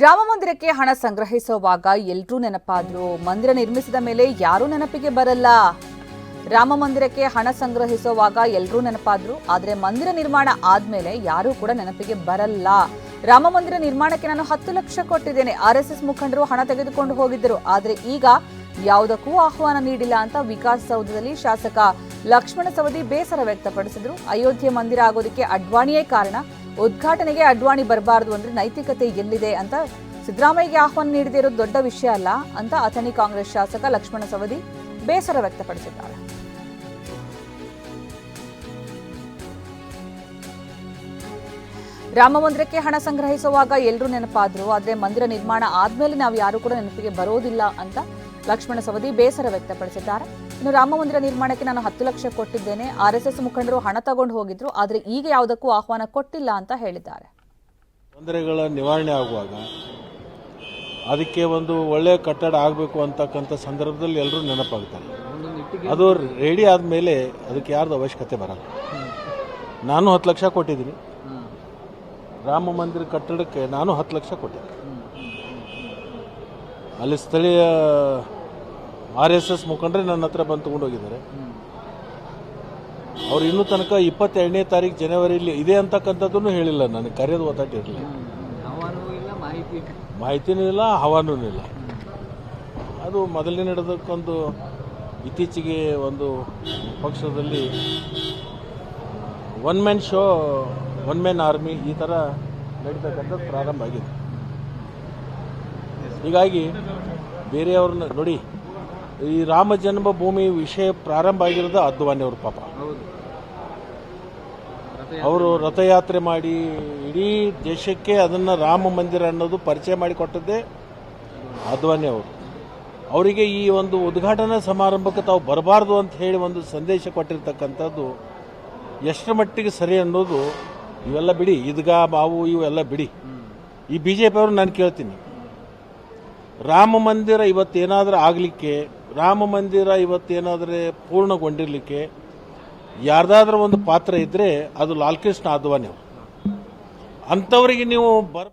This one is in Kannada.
ರಾಮ ಮಂದಿರಕ್ಕೆ ಹಣ ಸಂಗ್ರಹಿಸುವಾಗ ಎಲ್ರೂ ನೆನಪಾದ್ರು ಮಂದಿರ ನಿರ್ಮಿಸಿದ ಮೇಲೆ ಯಾರೂ ನೆನಪಿಗೆ ಬರಲ್ಲ. ರಾಮ ಮಂದಿರಕ್ಕೆ ಹಣ ಸಂಗ್ರಹಿಸುವಾಗ ಎಲ್ರೂ ನೆನಪಾದ್ರು, ಆದ್ರೆ ಮಂದಿರ ನಿರ್ಮಾಣ ಆದ್ಮೇಲೆ ಯಾರೂ ಕೂಡ ನೆನಪಿಗೆ ಬರಲ್ಲ. ರಾಮ ಮಂದಿರ ನಿರ್ಮಾಣಕ್ಕೆ ನಾನು ಹತ್ತು ಲಕ್ಷ ಕೊಟ್ಟಿದ್ದೇನೆ. ಆರ್ ಎಸ್ ಎಸ್ ಮುಖಂಡರು ಹಣ ತೆಗೆದುಕೊಂಡು ಹೋಗಿದ್ದರು. ಆದ್ರೆ ಈಗ ಯಾವುದಕ್ಕೂ ಆಹ್ವಾನ ನೀಡಿಲ್ಲ ಅಂತ ವಿಕಾಸಸೌಧದಲ್ಲಿ ಶಾಸಕ ಲಕ್ಷ್ಮಣ ಸವದಿ ಬೇಸರ ವ್ಯಕ್ತಪಡಿಸಿದ್ರು. ಅಯೋಧ್ಯೆ ಮಂದಿರ ಆಗೋದಕ್ಕೆ ಅಡ್ವಾಣಿಯೇ ಕಾರಣ. ಉದ್ಘಾಟನೆಗೆ ಅಡ್ವಾಣಿ ಬರಬಾರದು ಅಂದ್ರೆ ನೈತಿಕತೆ ಎಲ್ಲಿದೆ ಅಂತ ಸಿದ್ದರಾಮಯ್ಯಗೆ ಆಹ್ವಾನ ನೀಡದೇ ಇರೋದು ದೊಡ್ಡ ವಿಷಯ ಅಲ್ಲ ಅಂತ ಅಥಣಿ ಕಾಂಗ್ರೆಸ್ ಶಾಸಕ ಲಕ್ಷ್ಮಣ ಸವದಿ ಬೇಸರ ವ್ಯಕ್ತಪಡಿಸಿದ್ದಾರೆ. ರಾಮ ಮಂದಿರಕ್ಕೆ ಹಣ ಸಂಗ್ರಹಿಸುವಾಗ ಎಲ್ಲರೂ ನೆನಪಾದ್ರು, ಆದರೆ ಮಂದಿರ ನಿರ್ಮಾಣ ಆದ್ಮೇಲೆ ನಾವು ಯಾರು ಕೂಡ ನೆನಪಿಗೆ ಬರೋದಿಲ್ಲ ಅಂತ ಲಕ್ಷ್ಮಣ ಸವದಿ ಬೇಸರ ವ್ಯಕ್ತಪಡಿಸಿದ್ದಾರೆ. ಇನ್ನು ರಾಮ ಮಂದಿರ ನಿರ್ಮಾಣಕ್ಕೆ ನಾನು ಹತ್ತು ಲಕ್ಷ ಕೊಟ್ಟಿದ್ದೇನೆ. ಆರ್ ಎಸ್ ಎಸ್ ಮುಖಂಡರು ಹಣ ತಗೊಂಡು ಹೋಗಿದ್ರು. ಆದರೆ ಈಗ ಯಾವುದಕ್ಕೂ ಆಹ್ವಾನ ಕೊಟ್ಟಿಲ್ಲ ಅಂತ ಹೇಳಿದ್ದಾರೆ. ತೊಂದರೆಗಳ ನಿವಾರಣೆ ಆಗುವಾಗ ಅದಕ್ಕೆ ಒಂದು ಒಳ್ಳೆಯ ಕಟ್ಟಡ ಆಗಬೇಕು ಅಂತಕ್ಕಂಥ ಸಂದರ್ಭದಲ್ಲಿ ಎಲ್ಲರೂ ನೆನಪಾಗ್ತಾರೆ. ಅದು ರೆಡಿ ಆದಮೇಲೆ ಅದಕ್ಕೆ ಯಾರ್ದು ಅವಶ್ಯಕತೆ ಬರಲ್ಲ. ನಾನು ಹತ್ತು ಲಕ್ಷ ಕೊಟ್ಟಿದ್ದೀನಿ. ರಾಮ ಮಂದಿರ ಕಟ್ಟಡಕ್ಕೆ ನಾನು ಹತ್ತು ಲಕ್ಷ ಕೊಟ್ಟೆ ಅಲ್ಲಿ ಸ್ಥಳೀಯ ಆರ್ ಎಸ್ ಎಸ್ ಮುಖಂಡರೇ ನನ್ನ ಹತ್ರ ಬಂದು ತಗೊಂಡೋಗಿದ್ದಾರೆ. ಅವ್ರು ಇನ್ನೂ ತನಕ ಇಪ್ಪತ್ತೆರಡನೇ ತಾರೀಕು ಜನವರಿಲಿ ಇದೆ ಅಂತಕ್ಕಂಥದ್ದನ್ನು ಹೇಳಿಲ್ಲ ನನಗೆ ಕರೆಯೋದು ಒತ್ತಾಟ ಇರಲಿಲ್ಲ. ಹವಾನೂ ಇಲ್ಲ ಮಾಹಿತಿ ಇಲ್ಲ. ಮಾಹಿತಿನೂ ಇಲ್ಲ ಹವಾನೂ ಇಲ್ಲ. ಅದು ಮೊದಲನೇ ನಡೆದಕ್ಕೊಂದು ಇತ್ತೀಚೆಗೆ ಒಂದು ಪಕ್ಷದಲ್ಲಿ one man show one man army ಈ ಥರ ನಡೀತಕ್ಕಂಥದ್ದು ಪ್ರಾರಂಭ ಆಗಿದೆ. ಹೀಗಾಗಿ ಬೇರೆಯವ್ರನ್ನ ನೋಡಿ, ಈ ರಾಮ ಜನ್ಮಭೂಮಿ ವಿಷಯ ಪ್ರಾರಂಭ ಆಗಿರೋದು ಅದ್ವಾನಿ ಅವ್ರ ಪಾಪ. ಅವರು ರಥಯಾತ್ರೆ ಮಾಡಿ ಇಡೀ ದೇಶಕ್ಕೆ ಅದನ್ನು ರಾಮ ಮಂದಿರ ಅನ್ನೋದು ಪರಿಚಯ ಮಾಡಿಕೊಟ್ಟದ್ದೇ ಅದ್ವಾನಿ ಅವರು. ಅವರಿಗೆ ಈ ಒಂದು ಉದ್ಘಾಟನಾ ಸಮಾರಂಭಕ್ಕೆ ತಾವು ಬರಬಾರ್ದು ಅಂತ ಹೇಳಿ ಒಂದು ಸಂದೇಶ ಕೊಟ್ಟಿರ್ತಕ್ಕಂಥದ್ದು ಎಷ್ಟರ ಮಟ್ಟಿಗೆ ಸರಿ ಅನ್ನೋದು ಇವೆಲ್ಲ ಬಿಡಿ, ಈದ್ಗಾ ಬಾವು ಇವೆಲ್ಲ ಬಿಡಿ. ಈ ಬಿ ಜೆ ಪಿಯವರು ನಾನು ಕೇಳ್ತೀನಿ. ರಾಮ ಮಂದಿರ ಇವತ್ತೇನಾದರೂ ಆಗಲಿಕ್ಕೆ, ರಾಮ ಮಂದಿರ ಇವತ್ತೇನಾದರೆ ಪೂರ್ಣಗೊಂಡಿರಲಿಕ್ಕೆ ಯಾರ್ದಾದ್ರೂ ಒಂದು ಪಾತ್ರ ಇದ್ದರೆ ಅದು ಲಾಲ್ಕೃಷ್ಣ ಅದ್ವಾನಿ ಅವರು ಅಂಥವರಿಗೆ ನೀವು ಬರ